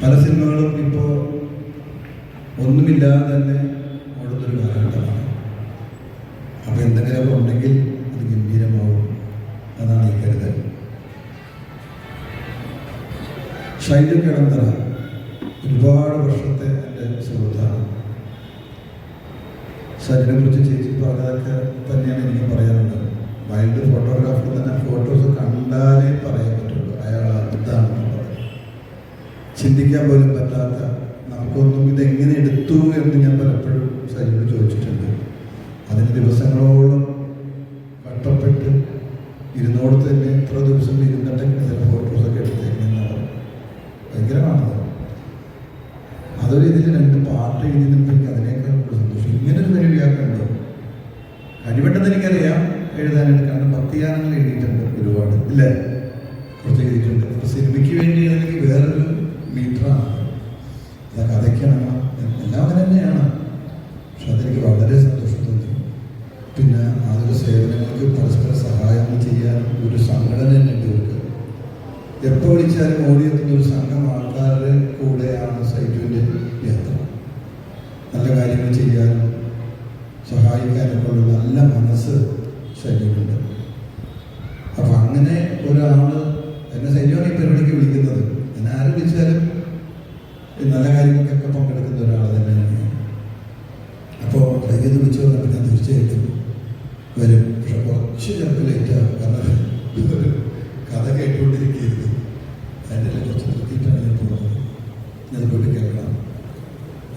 പല സിനിമകളും ഇപ്പോൾ ഒന്നുമില്ലാതെ തന്നെ ഓടുന്നൊരു കാലഘട്ടമാണ്. അപ്പോൾ എന്തെങ്കിലുമൊക്കെ ഉണ്ടെങ്കിൽ അത് ഗംഭീരമാവും അതാണ് ഈ കരുതൽ. ഷൈജു കിടന്തറ ഒരുപാട് വർഷത്തെ എന്റെ സുഹൃത്താണ്. സജിനെ കുറിച്ച് ചേച്ചി പറഞ്ഞതൊക്കെ തന്നെയാണ് എനിക്ക് പറയാനുള്ളത്. വൈൽഡ് ഫോട്ടോഗ്രാഫർ തന്നെ ഫോട്ടോസ് കണ്ടാലേ പറയാൻ പറ്റുള്ളൂ. അയാൾ അതാണെന്നുള്ളത് ചിന്തിക്കാൻ പോലും പറ്റാത്ത നമുക്കൊന്നും ഇതെങ്ങനെ എടുത്തു എന്ന് ഞാൻ പലപ്പോഴും സജിനോട് ചോദിച്ചിട്ടുണ്ട്. അതിന് ദിവസങ്ങളോളം കട്ടപ്പെട്ട് ഇരുന്നോട് തന്നെ എത്ര ദിവസം ഇരുന്നിട്ടെങ്കിൽ ചില ഫോട്ടോസൊക്കെ എടുത്തേക്കുന്നതാണ് ഭയങ്കരമാണത് അതൊരു ഇതിൽ രണ്ട് പാട്ട് എഴുതുന്നപ്പോഴേക്ക് അതിനേക്കാൾ കൂടുതൽ സന്തോഷം. ഇങ്ങനെ ഒരു പരിപാടിയൊക്കെ ഉണ്ടോ? കഴിവട്ടെന്ന് എനിക്കറിയാം. എഴുതാനായിട്ട് കാരണം ഭക്തിയാനങ്ങൾ എഴുതിയിട്ടുണ്ട് ഒരുപാട്. ഇല്ലേ? കുറച്ച് എഴുതിയിട്ടുണ്ട്. സിനിമയ്ക്ക് വേണ്ടി എഴുതണമെങ്കിൽ വേറൊരു മീറ്ററാണ് അല്ല കഥയ്ക്കാണ്. എല്ലാം അങ്ങനെ തന്നെയാണ്. പക്ഷെ അതെനിക്ക് വളരെ സന്തോഷം തോന്നി. പിന്നെ ആതുര സേവനങ്ങൾക്ക് പരസ്പര സഹായം ചെയ്യാൻ ഒരു സംഘടന തന്നെ ഉണ്ട് ഇവർക്ക്. എപ്പോൾ വിളിച്ചാലും ഓടിയെത്തുന്ന ഒരു സംഘം ആൾക്കാരുടെ നല്ല കാര്യങ്ങൾക്കൊക്കെ പങ്കെടുക്കുന്ന ഒരാൾ തന്നെയാണ് അപ്പോൾ വൈകിട്ട് വിളിച്ചു വന്നപ്പോൾ ഞാൻ തീർച്ചയായിട്ടും വരും. പക്ഷെ കുറച്ച് ചിലപ്പോൾ ലേറ്റാകും കാരണം കഥ കേട്ടുകൊണ്ടിരിക്കരുത് അതിന്റെ കുറച്ച് നിർത്തിയിട്ടാണ് ഞാൻ പോകുന്നത്. ഞാൻ പോയിട്ട് കേൾക്കണം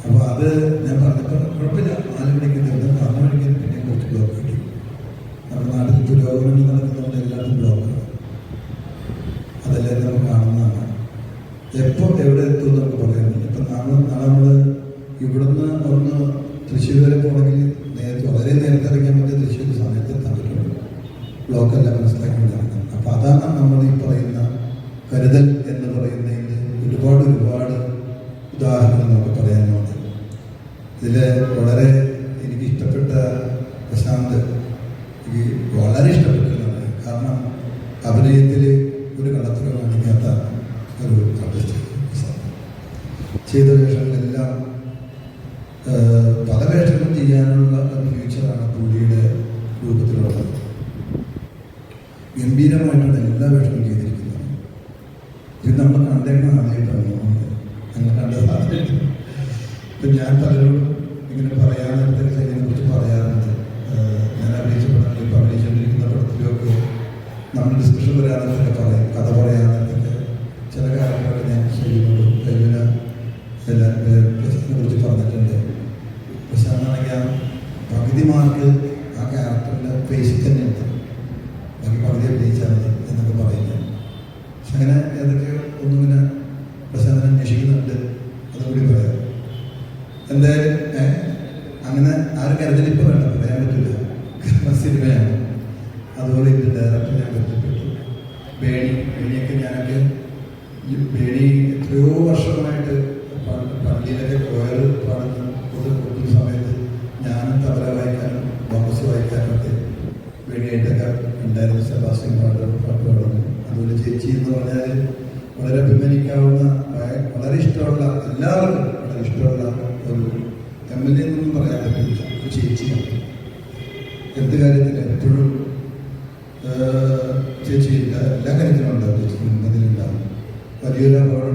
അപ്പോൾ അത് ഞാൻ പറഞ്ഞപ്പോൾ കുഴപ്പമില്ല. നാല് മണിക്ക് തീർന്ന് നാല് മണിക്ക് പിന്നെ കുറച്ച് ബ്ലോക്ക് കിട്ടി. നമ്മുടെ നാട്ടിൽ പുരോഗമനം നടക്കുന്നതുകൊണ്ട് എപ്പോൾ എവിടെ എത്തും എന്നൊക്കെ പറയുന്നത് ഇപ്പം നാളെ നാളെ നമ്മൾ ഇവിടുന്ന് ഒന്ന് തൃശ്ശൂർ വരെ പോകണമെങ്കിൽ നേരത്തെ വളരെ നേരത്തെ ഇറങ്ങിയാൽ മതി തൃശ്ശൂർ സമയത്ത് എത്താൻ പറ്റുള്ളൂ. ബ്ലോക്കെല്ലാം മനസ്സിലാക്കി ഇറങ്ങും അപ്പം അതാണ് നമ്മൾ ഈ പറയുന്ന കരുതൽ എന്ന് പറയുന്നതിന് ഒരുപാട് ഒരുപാട് ഉദാഹരണങ്ങൾ നമുക്ക് പറയാനുണ്ട് ഇതിൽ വളരെ എനിക്ക് ഇഷ്ടപ്പെട്ട പ്രശാന്ത് എനിക്ക് വളരെ ഇഷ്ടപ്പെട്ടതാണ് കാരണം അഭിനയത്തിൽ ഒരു കടത്തിലും കാണിക്കാത്ത ഒരു ആർട്ടിസ്റ്റ് ചെയ്ത വേഷങ്ങളെല്ലാം പല വേഷങ്ങളും ചെയ്യാനുള്ള ഫ്യൂച്ചറാണ് പുള്ളിയുടെ രൂപത്തിലുള്ളത്. ഗംഭീരമായിട്ടാണ് എല്ലാ വേഷങ്ങളും ചെയ്തിരിക്കുന്നത്. ഇത് നമ്മൾ കണ്ടേക്കുന്ന ആദ്യമായിട്ടാണ് തോന്നുന്നത്. കണ്ടത് ആദ്യമായിട്ട് ഇപ്പം ഞാൻ പലരോടും ഇങ്ങനെ പറയാൻ നേരത്തെ ഇതിനെ കുറിച്ച് പറയാറുണ്ട്. ഞാൻ അഭിനയിച്ച പടങ്ങളിൽ ഇപ്പം അഭിനയിച്ചുകൊണ്ടിരിക്കുന്ന പടത്തിലൊക്കെ നമ്മൾ ഡിസ്കഷൻ പറയാനൊക്കെ പറയും കഥ പറയാനൊക്കെ ചില കാര്യങ്ങളൊക്കെ ഞാൻ ചെയ്യുന്നുണ്ട്. കഴിഞ്ഞ പ്രശസ്തിനെ കുറിച്ച് പറഞ്ഞിട്ടുണ്ട്. പ്രശാന്താണെങ്കിൽ ആ പകുതി മാർക്ക് ആ ക്യാരക്ടറിന്റെ ഫേസിൽ തന്നെ ഉണ്ട്. ബാക്കി പകുതി അഭിനയിച്ചാൽ മതി എന്നൊക്കെ പറയുന്നത് പക്ഷെ അങ്ങനെ ഏതൊക്കെയോ ഒന്നിങ്ങനെ പ്രശാന്തൻ അന്വേഷിക്കുന്നുണ്ട്. അതുകൂടി പറയാം. എന്തായാലും അങ്ങനെ ആരും കരുതലിപ്പോൾ വേണ്ട. പറയാൻ പറ്റില്ല. കാരണം സിനിമയാണ്. അതുപോലെ ഇതിന്റെ ഡയറക്ടർ ഞാൻ ബന്ധപ്പെട്ടു. ബേണി ബേണിയൊക്കെ ഞാനൊക്കെ ബേണി എത്രയോ വർഷമായിട്ട് പള്ളിയിലൊക്കെ പോയാൽ പാടുന്ന പൊതു കുട്ടി സമയത്ത് ഞാനും തബല വായിക്കാനും ബോക്സ് വായിക്കാനും ഒക്കെ വേണ്ടിയിട്ടൊക്കെ ഉണ്ടായിരുന്നു സെബാസ്റ്റ്യൻ പാട്ട് പാട്ട് അതുപോലെ ചേച്ചി എന്ന് പറഞ്ഞാൽ വളരെ അഭിമാനിക്കാവുന്ന വളരെ ഇഷ്ടമുള്ള എല്ലാവർക്കും വളരെ ഇഷ്ടമുള്ള ഒരു എം എൽ എ എന്നൊന്നും പറയാൻ പറ്റില്ല. ഒരു ചേച്ചിയാണ്. എന്ത് കാര്യത്തിൽ എപ്പോഴും ചേച്ചി എല്ലാ കാര്യത്തിലും ഉണ്ടാവും ചേച്ചി. ഉന്നതിലുണ്ടാവും വലിയൊരു അപകടം